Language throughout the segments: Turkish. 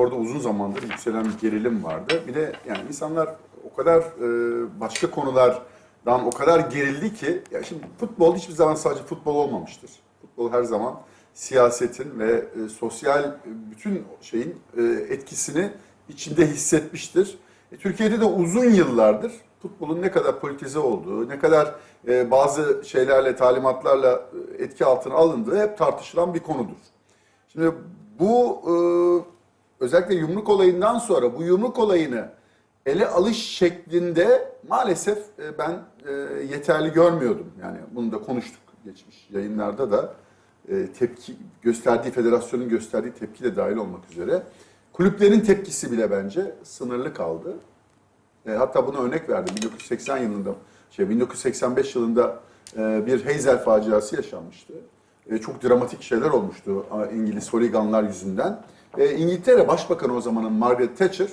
sporda uzun zamandır yükselen bir gerilim vardı. Bir de yani insanlar o kadar e, başka konulardan o kadar gerildi ki ya şimdi futbol hiçbir zaman sadece futbol olmamıştır. Futbol her zaman siyasetin ve e, sosyal e, bütün şeyin e, etkisini içinde hissetmiştir. E, Türkiye'de de uzun yıllardır futbolun ne kadar politize olduğu, ne kadar e, bazı şeylerle, talimatlarla e, etki altına alındığı hep tartışılan bir konudur. Şimdi bu e, özellikle yumruk olayından sonra bu yumruk olayını ele alış şeklinde maalesef e, ben e, yeterli görmüyordum. Yani bunu da konuştuk geçmiş yayınlarda da e, tepki gösterdiği federasyonun gösterdiği tepki de dahil olmak üzere kulüplerin tepkisi bile bence sınırlı kaldı. Hatta buna örnek verdim. 1980 yılında, şey 1985 yılında bir Hazel faciası yaşanmıştı. Çok dramatik şeyler olmuştu İngiliz holiganlar yüzünden. E, İngiltere Başbakanı o zamanın Margaret Thatcher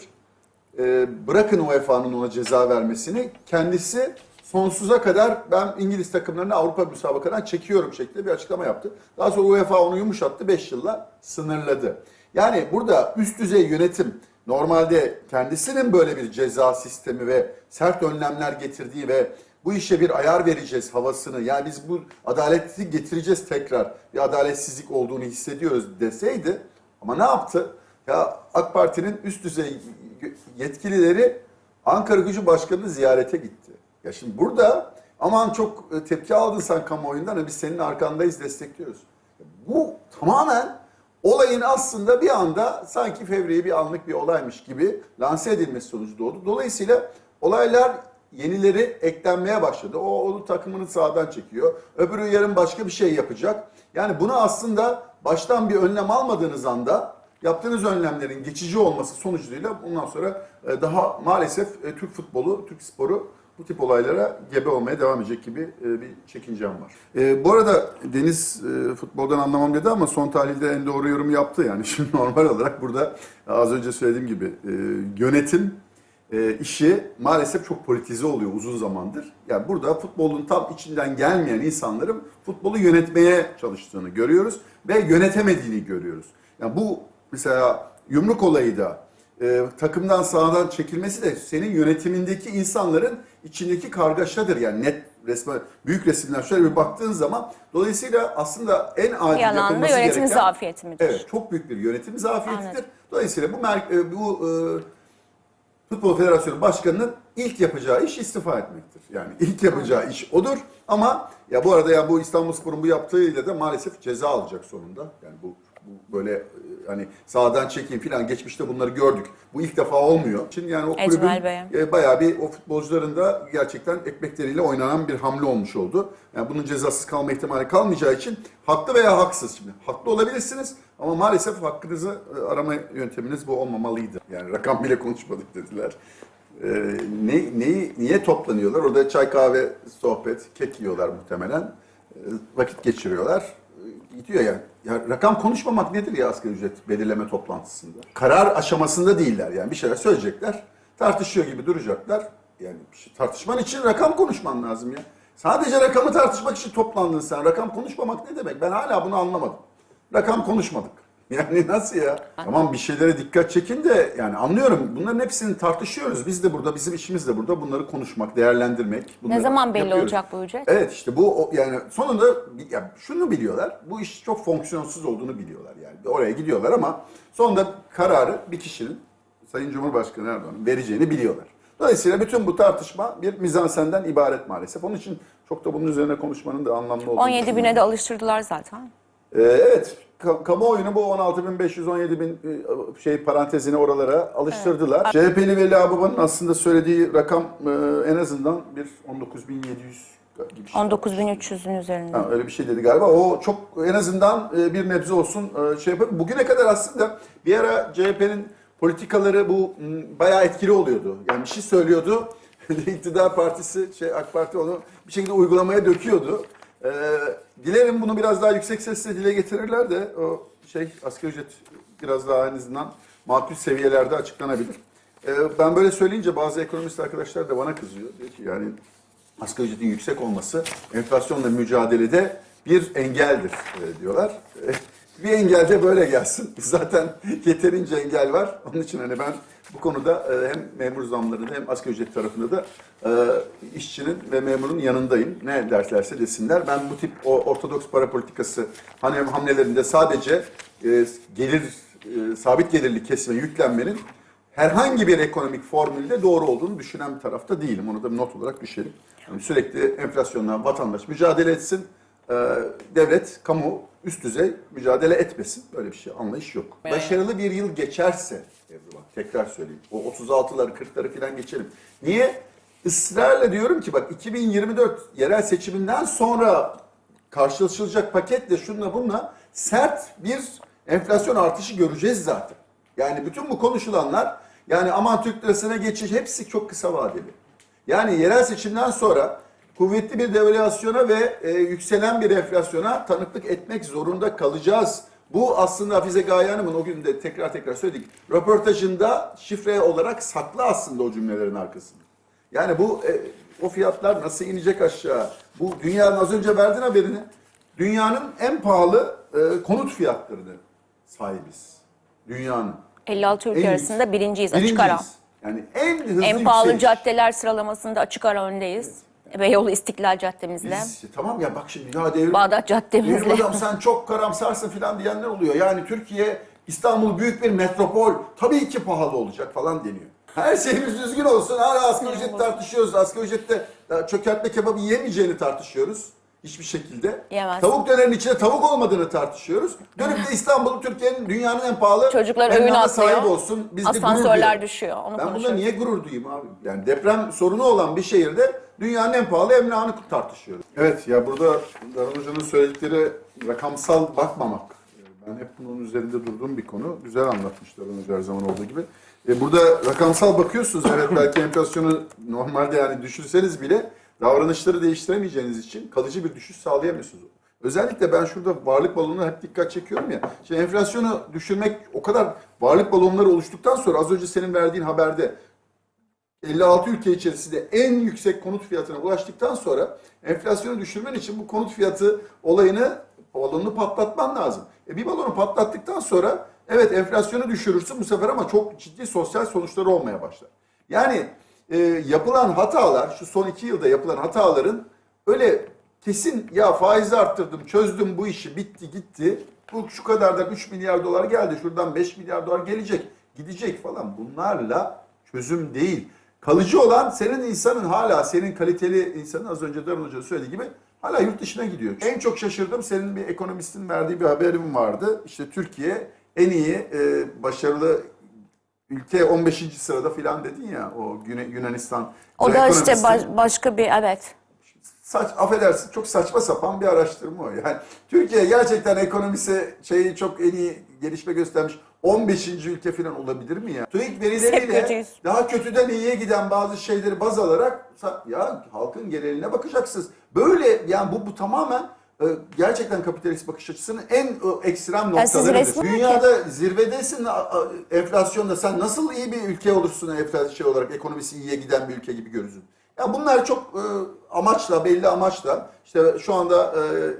e, bırakın UEFA'nın ona ceza vermesini kendisi sonsuza kadar ben İngiliz takımlarını Avrupa müsabakadan çekiyorum şeklinde bir açıklama yaptı. Daha sonra UEFA onu yumuşattı 5 yılla sınırladı. Yani burada üst düzey yönetim normalde kendisinin böyle bir ceza sistemi ve sert önlemler getirdiği ve bu işe bir ayar vereceğiz havasını yani biz bu adaleti getireceğiz tekrar bir adaletsizlik olduğunu hissediyoruz deseydi ama ne yaptı? Ya AK Parti'nin üst düzey yetkilileri Ankara Gücü Başkanı'nı ziyarete gitti. Ya şimdi burada aman çok e, tepki aldın sen kamuoyundan hani biz senin arkandayız destekliyoruz. Bu tamamen olayın aslında bir anda sanki fevriye bir anlık bir olaymış gibi lanse edilmesi sonucu doğdu. Dolayısıyla olaylar yenileri eklenmeye başladı. O onun takımını sağdan çekiyor. Öbürü yarın başka bir şey yapacak. Yani bunu aslında baştan bir önlem almadığınız anda yaptığınız önlemlerin geçici olması sonucuyla bundan sonra e, daha maalesef e, Türk futbolu, Türk sporu bu tip olaylara gebe olmaya devam edecek gibi e, bir çekincem var. E, bu arada Deniz e, futboldan anlamam dedi ama son tahlilde en doğru yorumu yaptı. Yani şimdi normal olarak burada az önce söylediğim gibi e, yönetim e, işi maalesef çok politize oluyor uzun zamandır. Yani burada futbolun tam içinden gelmeyen insanların futbolu yönetmeye çalıştığını görüyoruz ve yönetemediğini görüyoruz. Yani bu mesela yumruk olayı da e, takımdan sahadan çekilmesi de senin yönetimindeki insanların içindeki kargaşadır. Yani net resme büyük resimden şöyle bir baktığın zaman dolayısıyla aslında en yandan da yapılması yönetim gereken zafiyeti midir? Evet, çok büyük bir yönetim zafiyetidir. Anladım. Dolayısıyla bu e, bu e, Futbol Federasyonu Başkanı'nın ilk yapacağı iş istifa etmektir. Yani ilk yapacağı iş odur. Ama ya bu arada ya bu İstanbulspor'un bu yaptığıyla da maalesef ceza alacak sonunda. Yani bu böyle e, hani sağdan çekeyim falan geçmişte bunları gördük. Bu ilk defa olmuyor. Şimdi yani o kulübün e, bayağı bir o futbolcuların da gerçekten ekmekleriyle oynanan bir hamle olmuş oldu. Yani bunun cezasız kalma ihtimali kalmayacağı için haklı veya haksız şimdi. Haklı olabilirsiniz ama maalesef hakkınızı e, arama yönteminiz bu olmamalıydı. Yani rakam bile konuşmadık dediler. E, ne, neyi, niye toplanıyorlar? Orada çay kahve, sohbet, kek yiyorlar muhtemelen. E, vakit geçiriyorlar. Gidiyor yani. Ya rakam konuşmamak nedir ya asgari ücret belirleme toplantısında? Karar aşamasında değiller yani bir şeyler söyleyecekler. Tartışıyor gibi duracaklar. Yani bir şey- tartışman için rakam konuşman lazım ya. Sadece rakamı tartışmak için toplandın sen. Rakam konuşmamak ne demek? Ben hala bunu anlamadım. Rakam konuşmadık. Yani nasıl ya? Tamam bir şeylere dikkat çekin de yani anlıyorum. Bunların hepsini tartışıyoruz. Biz de burada, bizim işimiz de burada bunları konuşmak, değerlendirmek. Ne zaman belli yapıyoruz. olacak bu ücret? Evet işte bu o- yani sonunda ya şunu biliyorlar. Bu iş çok fonksiyonsuz olduğunu biliyorlar yani. Oraya gidiyorlar ama sonunda kararı bir kişinin Sayın Cumhurbaşkanı Erdoğan'ın vereceğini biliyorlar. Dolayısıyla bütün bu tartışma bir mizansenden ibaret maalesef. Onun için çok da bunun üzerine konuşmanın da anlamlı olduğunu 17 bine düşünüyorum. de alıştırdılar zaten. Ee, evet, kamuoyunu bu 16.500, 17.000 e, şey parantezine oralara alıştırdılar. CHP'li Veli Ağababa'nın aslında söylediği rakam e, en azından bir 19.700 gibi şey. 19.300'ün üzerinde. Ha, öyle bir şey dedi galiba. O çok en azından e, bir nebze olsun şey yapıp bugüne kadar aslında bir ara CHP'nin politikaları bu bayağı etkili oluyordu. Yani bir şey söylüyordu. İktidar partisi şey AK Parti onu bir şekilde uygulamaya döküyordu. E, dilerim bunu biraz daha yüksek sesle dile getirirler de o şey asgari ücret biraz daha en azından makul seviyelerde açıklanabilir. E, ben böyle söyleyince bazı ekonomist arkadaşlar da bana kızıyor. Diyor ki yani asgari ücretin yüksek olması enflasyonla mücadelede bir engeldir e, diyorlar. E, bir engel de böyle gelsin. Zaten yeterince engel var. Onun için hani ben bu konuda e, hem memur zamlarında hem asgari ücret tarafında da e, işçinin ve memurun yanındayım. Ne derlerse desinler. Ben bu tip o ortodoks para politikası hani hamlelerinde sadece e, gelir sabit gelirli kesime yüklenmenin herhangi bir ekonomik formülde doğru olduğunu düşünen bir tarafta değilim. Onu da bir not olarak düşelim. Yani sürekli enflasyonla vatandaş mücadele etsin. Devlet, kamu üst düzey mücadele etmesin. Böyle bir şey anlayış yok. Başarılı bir yıl geçerse, Ebru tekrar söyleyeyim. O 36'ları 40'ları falan geçelim. Niye? Israrla diyorum ki bak 2024 yerel seçiminden sonra karşılaşılacak paketle şunla bunla sert bir enflasyon artışı göreceğiz zaten. Yani bütün bu konuşulanlar yani aman Türk lirasına geçiş hepsi çok kısa vadeli. Yani yerel seçimden sonra kuvvetli bir devalüasyona ve e, yükselen bir enflasyona tanıklık etmek zorunda kalacağız. Bu aslında Hafize Gaye Hanım'ın o gün de tekrar tekrar söyledik. Röportajında şifre olarak saklı aslında o cümlelerin arkasında. Yani bu e, o fiyatlar nasıl inecek aşağı? Bu dünyanın az önce verdin haberini. Dünyanın en pahalı e, konut fiyatlarını sahibiz. Dünyanın. 56 ülke En- arasında birinciyiz açık Birinciyiz. ara. Yani en hızlı En pahalı yükseliş. caddeler sıralamasında açık ara öndeyiz. Beyoğlu İstiklal Caddemizle. Biz, tamam ya bak şimdi ya devrim. Bağdat Devrim Caddemizle. hocam sen çok karamsarsın falan diyenler oluyor. Yani Türkiye, İstanbul büyük bir metropol. Tabii ki pahalı olacak falan deniyor. Her şeyimiz düzgün olsun. Hala asgari ücret tartışıyoruz. Asgari ücrette ya, çökertme kebabı yemeyeceğini tartışıyoruz. Hiçbir şekilde. Yemezsin. Tavuk dönerin içinde tavuk olmadığını tartışıyoruz. Dönüp de İstanbul'u Türkiye'nin dünyanın en pahalı Çocuklar övün atlıyor. sahip olsun. Biz Asansörler düşüyor. Onu Ben bunda niye gurur duyayım abi? Yani deprem sorunu olan bir şehirde dünyanın en pahalı emlakını tartışıyoruz. Evet ya burada Daran Hoca'nın söyledikleri rakamsal bakmamak. Ben hep bunun üzerinde durduğum bir konu. Güzel anlatmış Daran Hoca her zaman olduğu gibi. E burada rakamsal bakıyorsunuz. Evet belki enflasyonu normalde yani düşürseniz bile davranışları değiştiremeyeceğiniz için kalıcı bir düşüş sağlayamıyorsunuz. Özellikle ben şurada varlık balonuna hep dikkat çekiyorum ya. Şimdi enflasyonu düşürmek o kadar varlık balonları oluştuktan sonra az önce senin verdiğin haberde 56 ülke içerisinde en yüksek konut fiyatına ulaştıktan sonra enflasyonu düşürmen için bu konut fiyatı olayını balonunu patlatman lazım. E bir balonu patlattıktan sonra evet enflasyonu düşürürsün bu sefer ama çok ciddi sosyal sonuçları olmaya başlar. Yani e, yapılan hatalar şu son iki yılda yapılan hataların öyle kesin ya faizi arttırdım çözdüm bu işi bitti gitti. Bu şu kadar da 3 milyar dolar geldi şuradan 5 milyar dolar gelecek gidecek falan bunlarla çözüm değil. Kalıcı olan senin insanın hala senin kaliteli insanın az önce Darın Hoca söylediği gibi hala yurt dışına gidiyor. En çok şaşırdım senin bir ekonomistin verdiği bir haberim vardı. İşte Türkiye en iyi e, başarılı ülke 15. sırada filan dedin ya o Güne- Yunanistan. O da işte baş- başka bir evet. saç affedersin çok saçma sapan bir araştırma o. Yani Türkiye gerçekten ekonomisi şeyi çok en iyi gelişme göstermiş 15. ülke falan olabilir mi ya? TÜİK verileriyle daha kötüden iyiye giden bazı şeyleri baz alarak ya halkın geneline bakacaksınız. Böyle yani bu bu tamamen gerçekten kapitalist bakış açısının en e, ekstrem noktalarıdır. Dünyada zirvedesin a- a- enflasyonda sen nasıl iyi bir ülke olursun enflasyon şey olarak ekonomisi iyiye giden bir ülke gibi görürsün. Ya bunlar çok e, amaçla, belli amaçla işte şu anda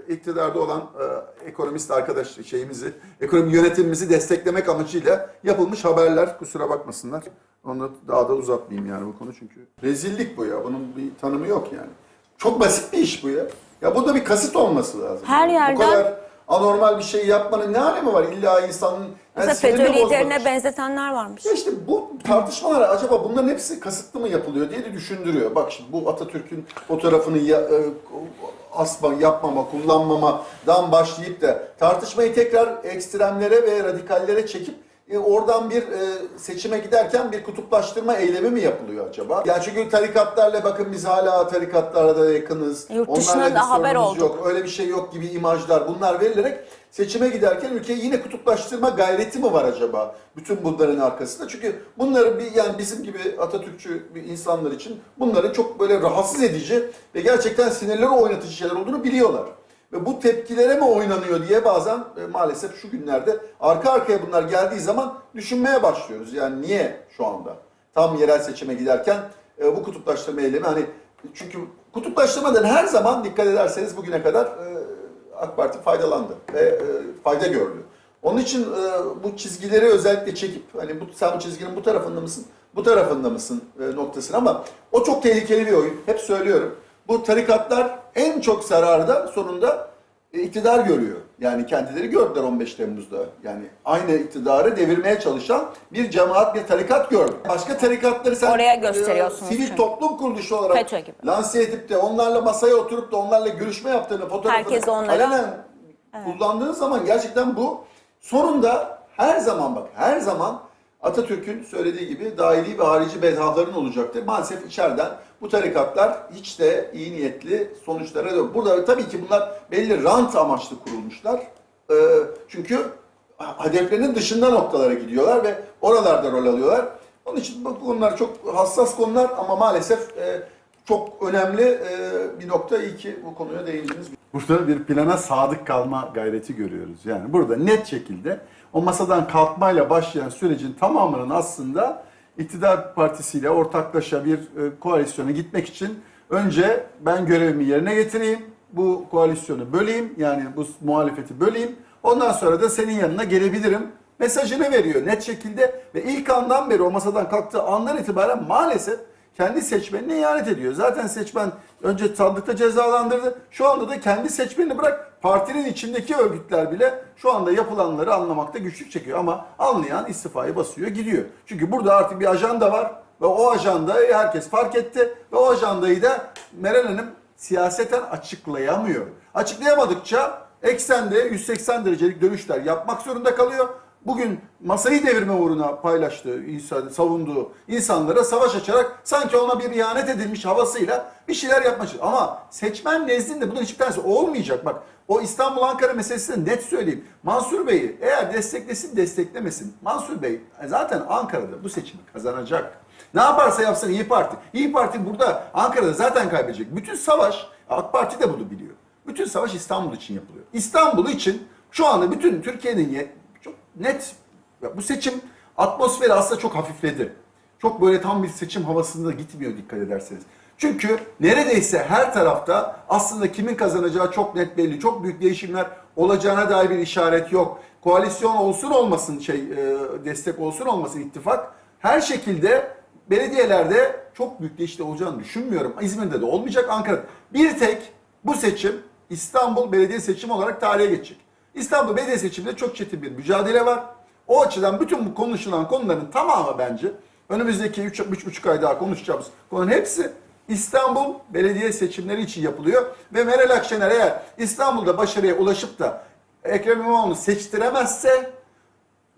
e, iktidarda olan e, ekonomist arkadaş şeyimizi, ekonomi yönetimimizi desteklemek amacıyla yapılmış haberler. Kusura bakmasınlar. Onu daha da uzatmayayım yani bu konu çünkü. Rezillik bu ya. Bunun bir tanımı yok yani. Çok basit bir iş bu ya. Ya bunda bir kasıt olması lazım. Her Bu yerden- kadar anormal bir şey yapmanın ne alemi var? İlla insanın... yani Mesela FETÖ liderine benzetenler varmış. Ya işte bu tartışmalar acaba bunların hepsi kasıtlı mı yapılıyor diye de düşündürüyor. Bak şimdi bu Atatürk'ün fotoğrafını ya, e, asma, yapmama, kullanmamadan başlayıp da tartışmayı tekrar ekstremlere ve radikallere çekip e, oradan bir e, seçime giderken bir kutuplaştırma eylemi mi yapılıyor acaba? Yani çünkü tarikatlarla bakın biz hala tarikatlara da yakınız. Yurt Onlarla bir da haber olduk. Yok. Öyle bir şey yok gibi imajlar bunlar verilerek seçime giderken ülkeyi yine kutuplaştırma gayreti mi var acaba bütün bunların arkasında? Çünkü bunları bir yani bizim gibi Atatürkçü bir insanlar için bunların çok böyle rahatsız edici ve gerçekten sinirleri oynatıcı şeyler olduğunu biliyorlar. Ve bu tepkilere mi oynanıyor diye bazen e, maalesef şu günlerde arka arkaya bunlar geldiği zaman düşünmeye başlıyoruz. Yani niye şu anda? Tam yerel seçime giderken e, bu kutuplaştırma eylemi hani çünkü kutuplaştırmadan her zaman dikkat ederseniz bugüne kadar e, AK Parti faydalandı ve e, fayda gördü. Onun için e, bu çizgileri özellikle çekip hani bu sen bu çizginin bu tarafında mısın, bu tarafında mısın e, noktasını ama o çok tehlikeli bir oyun. Hep söylüyorum. Bu tarikatlar en çok zararı da sonunda e, iktidar görüyor. Yani kendileri gördüler 15 Temmuz'da. Yani aynı iktidarı devirmeye çalışan bir cemaat, bir tarikat gördü. Başka tarikatları sen Oraya gösteriyorsunuz sivil çünkü. toplum kuruluşu olarak FETÖ gibi. lanse edip de onlarla masaya oturup da onlarla görüşme yaptığını, fotoğrafını onlara- alenen kullandığın zaman gerçekten bu sonunda her zaman bak her zaman Atatürk'ün söylediği gibi dahili ve harici bedhaların olacaktır. Maalesef içeriden bu tarikatlar hiç de iyi niyetli sonuçlara yok. Burada tabii ki bunlar belli rant amaçlı kurulmuşlar. Ee, çünkü hedeflerinin dışında noktalara gidiyorlar ve oralarda rol alıyorlar. Onun için bu konular çok hassas konular ama maalesef e, çok önemli e, bir nokta. İyi ki bu konuya değindiniz. Burada bir plana sadık kalma gayreti görüyoruz. Yani burada net şekilde o masadan kalkmayla başlayan sürecin tamamının aslında iktidar partisiyle ortaklaşa bir e, koalisyona gitmek için önce ben görevimi yerine getireyim, bu koalisyonu böleyim, yani bu muhalefeti böleyim, ondan sonra da senin yanına gelebilirim mesajını veriyor net şekilde ve ilk andan beri o masadan kalktığı andan itibaren maalesef kendi seçmenine ihanet ediyor. Zaten seçmen önce sandıkta cezalandırdı. Şu anda da kendi seçmenini bırak partinin içindeki örgütler bile şu anda yapılanları anlamakta güçlük çekiyor. Ama anlayan istifayı basıyor gidiyor. Çünkü burada artık bir ajanda var ve o ajandayı herkes fark etti ve o ajandayı da Meral Hanım siyaseten açıklayamıyor. Açıklayamadıkça eksende 180 derecelik dönüşler yapmak zorunda kalıyor. Bugün masayı devirme uğruna paylaştığı, savunduğu insanlara savaş açarak sanki ona bir ihanet edilmiş havasıyla bir şeyler yapmak. Ama seçmen nezdinde bunun hiçbir tanesi olmayacak. Bak o İstanbul-Ankara meselesini net söyleyeyim. Mansur Bey'i eğer desteklesin desteklemesin. Mansur Bey zaten Ankara'da bu seçimi kazanacak. Ne yaparsa yapsın İyi Parti. İyi Parti burada Ankara'da zaten kaybedecek. Bütün savaş AK Parti de bunu biliyor. Bütün savaş İstanbul için yapılıyor. İstanbul için şu anda bütün Türkiye'nin net bu seçim atmosferi aslında çok hafifledi. Çok böyle tam bir seçim havasında gitmiyor dikkat ederseniz. Çünkü neredeyse her tarafta aslında kimin kazanacağı çok net belli. Çok büyük değişimler olacağına dair bir işaret yok. Koalisyon olsun olmasın şey e, destek olsun olmasın ittifak her şekilde belediyelerde çok büyük değişiklik olacağını düşünmüyorum. İzmir'de de olmayacak Ankara'da. Bir tek bu seçim İstanbul Belediye Seçimi olarak tarihe geçecek. İstanbul Belediye Seçiminde çok çetin bir mücadele var. O açıdan bütün bu konuşulan konuların tamamı bence önümüzdeki 3-3,5 ay daha konuşacağımız konuların hepsi İstanbul belediye seçimleri için yapılıyor. Ve Meral Akşener eğer İstanbul'da başarıya ulaşıp da Ekrem İmamoğlu'nu seçtiremezse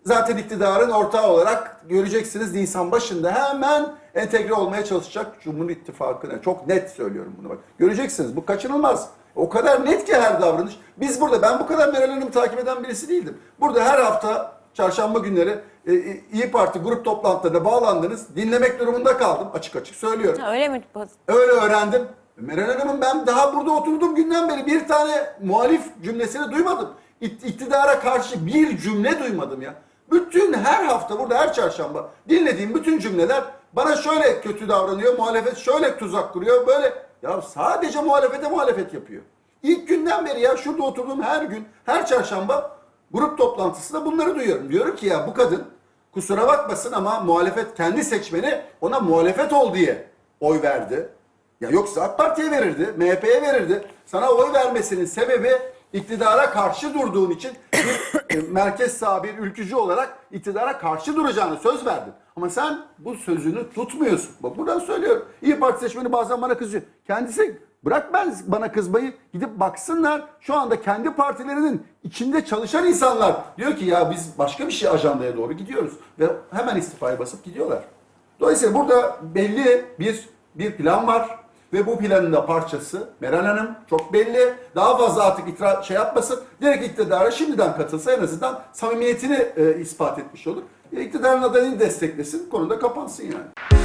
zaten iktidarın ortağı olarak göreceksiniz Nisan başında hemen entegre olmaya çalışacak Cumhur İttifakı'na. Çok net söylüyorum bunu bak. Göreceksiniz bu kaçınılmaz. O kadar net ki her davranış. Biz burada ben bu kadar Meral Hanım'ı takip eden birisi değildim. Burada her hafta çarşamba günleri e, e, İyi Parti grup toplantılarına bağlandınız. Dinlemek durumunda kaldım açık açık söylüyorum. Ha, Öyle mi? Öyle öğrendim. Meral Hanım'ın ben daha burada oturduğum günden beri bir tane muhalif cümlesini duymadım. İkt- İktidara karşı bir cümle duymadım ya. Bütün her hafta burada her çarşamba dinlediğim bütün cümleler bana şöyle kötü davranıyor, muhalefet şöyle tuzak kuruyor, böyle. Ya sadece muhalefete muhalefet yapıyor. İlk günden beri ya şurada oturduğum her gün, her çarşamba grup toplantısında bunları duyuyorum. Diyorum ki ya bu kadın kusura bakmasın ama muhalefet kendi seçmeni ona muhalefet ol diye oy verdi. Ya yoksa AK Parti'ye verirdi, MHP'ye verirdi. Sana oy vermesinin sebebi iktidara karşı durduğun için bir e, merkez sağ bir ülkücü olarak iktidara karşı duracağını söz verdin. Ama sen bu sözünü tutmuyorsun. Bak buradan söylüyorum. İyi Parti seçmeni bazen bana kızıyor. Kendisi bırak ben bana kızmayı gidip baksınlar. Şu anda kendi partilerinin içinde çalışan insanlar diyor ki ya biz başka bir şey ajandaya doğru gidiyoruz. Ve hemen istifaya basıp gidiyorlar. Dolayısıyla burada belli bir bir plan var ve bu planın da parçası Meral Hanım çok belli. Daha fazla artık itiraz şey yapmasın. Direkt iktidara şimdiden katılsa en azından samimiyetini e, ispat etmiş olur. E, iktidarın adayını desteklesin. Konuda kapansın yani.